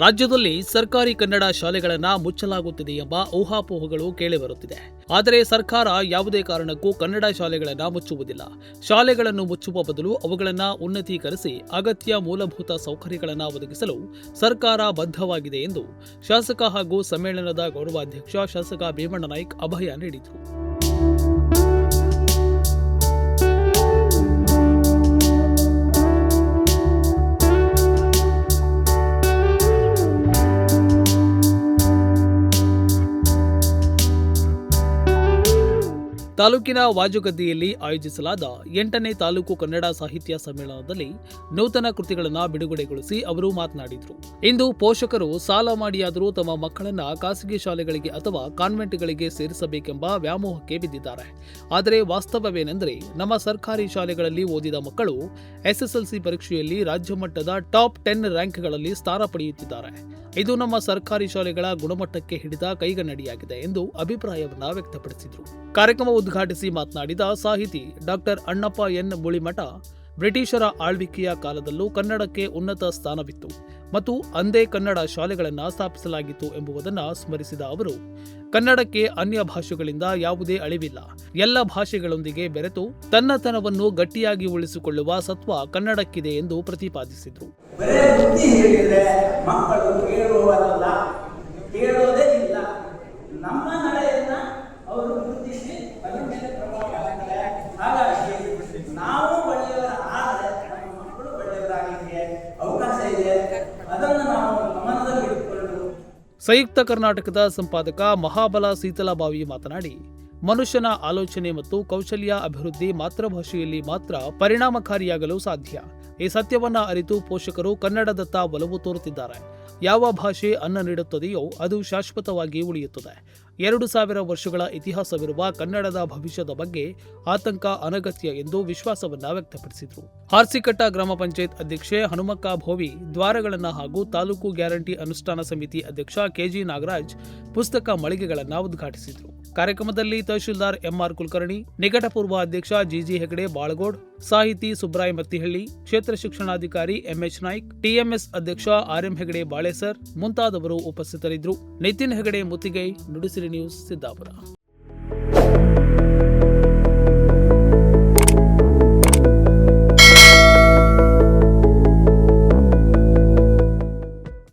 ರಾಜ್ಯದಲ್ಲಿ ಸರ್ಕಾರಿ ಕನ್ನಡ ಶಾಲೆಗಳನ್ನ ಮುಚ್ಚಲಾಗುತ್ತಿದೆ ಎಂಬ ಊಹಾಪೋಹಗಳು ಕೇಳಿಬರುತ್ತಿದೆ. ಆದರೆ ಸರ್ಕಾರ ಯಾವುದೇ ಕಾರಣಕ್ಕೂ ಕನ್ನಡ ಶಾಲೆಗಳನ್ನ ಮುಚ್ಚುವುದಿಲ್ಲ. ಶಾಲೆಗಳನ್ನು ಮುಚ್ಚುವ ಬದಲು ಅವುಗಳನ್ನು ಉನ್ನತೀಕರಿಸಿ ಅಗತ್ಯ ಮೂಲಭೂತ ಸೌಕರ್ಯಗಳನ್ನು ಒದಗಿಸಲು ಸರ್ಕಾರ ಬದ್ಧವಾಗಿದೆ ಎಂದು ಶಾಸಕ ಹಾಗೂ ಸಮ್ಮೇಳನದ ಗೌರವಾಧ್ಯಕ್ಷ ಶಾಸಕ ಭೀಮಣ್ಣ ನಾಯ್ಕ್ ಅಭಯ ನೀಡಿದರು. ತಾಲೂಕಿನ ವಾಜುಗದ್ದೆಯಲ್ಲಿ ಆಯೋಜಿಸಲಾದ ಎಂಟನೇ ತಾಲೂಕು ಕನ್ನಡ ಸಾಹಿತ್ಯ ಸಮ್ಮೇಳನದಲ್ಲಿ ನೂತನ ಕೃತಿಗಳನ್ನು ಬಿಡುಗಡೆಗೊಳಿಸಿ ಅವರು ಮಾತನಾಡಿದರು. ಇಂದು ಪೋಷಕರು ಸಾಲ ಮಾಡಿಯಾದರೂ ತಮ್ಮ ಮಕ್ಕಳನ್ನು ಖಾಸಗಿ ಶಾಲೆಗಳಿಗೆ ಅಥವಾ ಕಾನ್ವೆಂಟ್ಗಳಿಗೆ ಸೇರಿಸಬೇಕೆಂಬ ವ್ಯಾಮೋಹಕ್ಕೆ ಬಿದ್ದಿದ್ದಾರೆ. ಆದರೆ ವಾಸ್ತವವೇನೆಂದರೆ ನಮ್ಮ ಸರ್ಕಾರಿ ಶಾಲೆಗಳಲ್ಲಿ ಓದಿದ ಮಕ್ಕಳು ಎಸ್ಎಸ್ಎಲ್ಸಿ ಪರೀಕ್ಷೆಯಲ್ಲಿ ರಾಜ್ಯ ಮಟ್ಟದ ಟಾಪ್ ಟೆನ್ ರ್ಯಾಂಕ್ಗಳಲ್ಲಿ ಸ್ಥಾನ ಪಡೆಯುತ್ತಿದ್ದಾರೆ. ಇದು ನಮ್ಮ ಸರ್ಕಾರಿ ಶಾಲೆಗಳ ಗುಣಮಟ್ಟಕ್ಕೆ ಹಿಡಿದ ಕೈಗನ್ನಡಿಯಾಗಿದೆ ಎಂದು ಅಭಿಪ್ರಾಯವನ್ನು ವ್ಯಕ್ತಪಡಿಸಿದರು. ಕಾರ್ಯಕ್ರಮ ಉದ್ಘಾಟಿಸಿ ಮಾತನಾಡಿದ ಸಾಹಿತಿ ಡಾಕ್ಟರ್ ಅಣ್ಣಪ್ಪ ಎನ್ ಮುಳಿಮಠ ಬ್ರಿಟಿಷರ ಆಳ್ವಿಕೆಯ ಕಾಲದಲ್ಲೂ ಕನ್ನಡಕ್ಕೆ ಉನ್ನತ ಸ್ಥಾನವಿತ್ತು ಮತ್ತು ಅಂದೇ ಕನ್ನಡ ಶಾಲೆಗಳನ್ನು ಸ್ಥಾಪಿಸಲಾಗಿತ್ತು ಎಂಬುದನ್ನು ಸ್ಮರಿಸಿದ ಅವರು, ಕನ್ನಡಕ್ಕೆ ಅನ್ಯ ಭಾಷೆಗಳಿಂದ ಯಾವುದೇ ಅಳಿವಿಲ್ಲ. ಎಲ್ಲ ಭಾಷೆಗಳೊಂದಿಗೆ ಬೆರೆತು ತನ್ನತನವನ್ನು ಗಟ್ಟಿಯಾಗಿ ಉಳಿಸಿಕೊಳ್ಳುವ ಸತ್ವ ಕನ್ನಡಕ್ಕಿದೆ ಎಂದು ಪ್ರತಿಪಾದಿಸಿದರು. ಅವಕಾಶ ಇದೆ. ಅದನ್ನು ನಾವು ಸಂಯುಕ್ತ ಕರ್ನಾಟಕದ ಸಂಪಾದಕ ಮಹಾಬಲ ಸೀತಲಾಬಾವಿ ಮಾತನಾಡಿ, ಮನುಷ್ಯನ ಆಲೋಚನೆ ಮತ್ತು ಕೌಶಲ್ಯ ಅಭಿವೃದ್ಧಿ ಮಾತೃಭಾಷೆಯಲ್ಲಿ ಮಾತ್ರ ಪರಿಣಾಮಕಾರಿಯಾಗಲು ಸಾಧ್ಯ. ಈ ಸತ್ಯವನ್ನ ಅರಿತು ಪೋಷಕರು ಕನ್ನಡದತ್ತ ಒಲವು ತೋರುತ್ತಿದ್ದಾರೆ. ಯಾವ ಭಾಷೆ ಅನ್ನ ನೀಡುತ್ತದೆಯೋ ಅದು ಶಾಶ್ವತವಾಗಿ ಉಳಿಯುತ್ತದೆ. ಎರಡು ಸಾವಿರ ವರ್ಷಗಳ ಇತಿಹಾಸವಿರುವ ಕನ್ನಡದ ಭವಿಷ್ಯದ ಬಗ್ಗೆ ಆತಂಕ, ಅನಗತ್ಯ ಎಂದು ವಿಶ್ವಾಸವನ್ನ ವ್ಯಕ್ತಪಡಿಸಿದರು. ಹಾರ್ಸಿಕಟ್ಟ ಗ್ರಾಮ ಪಂಚಾಯತ್ ಅಧ್ಯಕ್ಷೆ ಹನುಮಕ್ಕ ಭೋವಿ ದ್ವಾರಗಳನ್ನು ಹಾಗೂ ತಾಲೂಕು ಗ್ಯಾರಂಟಿ ಅನುಷ್ಠಾನ ಸಮಿತಿ ಅಧ್ಯಕ್ಷ ಕೆಜಿ ನಾಗರಾಜ್ ಪುಸ್ತಕ ಮಳಿಗೆಗಳನ್ನು ಉದ್ಘಾಟಿಸಿದರು. ಕಾರ್ಯಕ್ರಮದಲ್ಲಿ ತಹಶೀಲ್ದಾರ್ ಎಂಆರ್ ಕುಲಕರ್ಣಿ ನಿಕಟಪೂರ್ವ ಅಧ್ಯಕ್ಷ ಜಿಜಿ ಹೆಗಡೆ ಬಾಳಗೋಡ್, ಸಾಹಿತಿ ಸುಬ್ರಾಯ್ ಮತ್ತಿಹಳ್ಳಿ, ಕ್ಷೇತ್ರ ಶಿಕ್ಷಣಾಧಿಕಾರಿ ಎಂಎಚ್ ನಾಯ್ಕ್, ಟಿಎಂಎಸ್ ಅಧ್ಯಕ್ಷ ಆರ್ಎಂ ಹೆಗಡೆ ಬಾಳೆಸರ್ ಮುಂತಾದವರು ಉಪಸ್ಥಿತರಿದ್ದರು. ನಿತಿನ್ ಹೆಗಡೆ ಮುತ್ತಿಗೈ, ನುಡಿಸಿರಿ ನ್ಯೂಸ್ ಸಿದ್ದಾಪುರ.